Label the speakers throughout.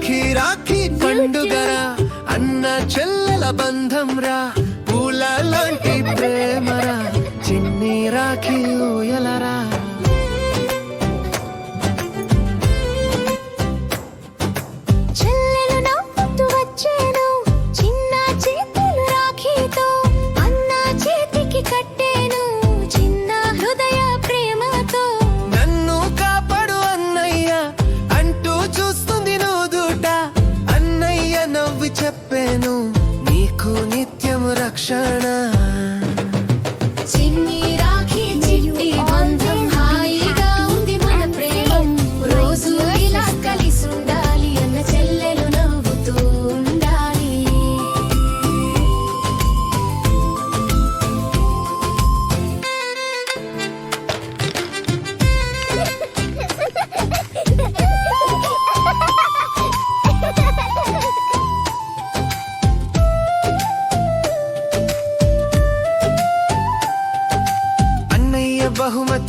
Speaker 1: రాఖీ రాఖీ పండుగరా అన్న చెల్లెల బంధం రా పూల లాంటి ప్రేమరా చిన్ని రాఖీ ఊయలరా. ರಕ್ಷಣಾ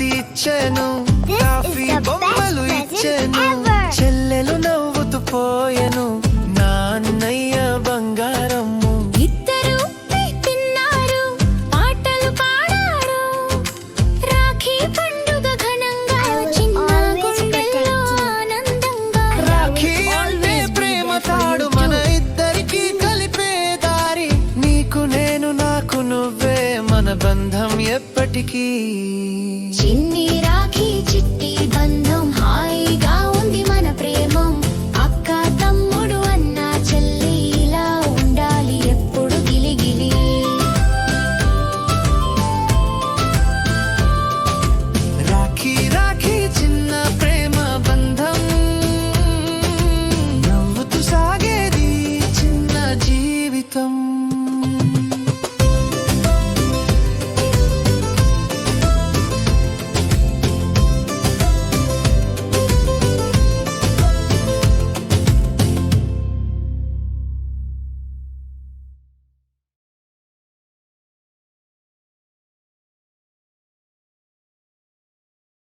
Speaker 1: బహుమతి ఇచ్చాను.
Speaker 2: This is
Speaker 1: coffee
Speaker 2: the best
Speaker 1: బొమ్మలు
Speaker 2: present
Speaker 1: ఇచ్చాను.
Speaker 2: ever.
Speaker 1: చెల్లెలు నవ్వుతూ పోయెను. నా అన్నయ్య బంగారము.
Speaker 3: ఇద్దరు తిన్నారు పాటలు పాడారు. రాఖీ పండుగ ఘనంగా చిన్న. ఆనందంగా.
Speaker 1: రాఖీ అంటే ప్రేమ తాడు మన ఇద్దరికి కలిపే దారి. నీకు నేను నాకు నువ్వే. మన బంధం ఎప్పటికీ.
Speaker 3: చిన్ని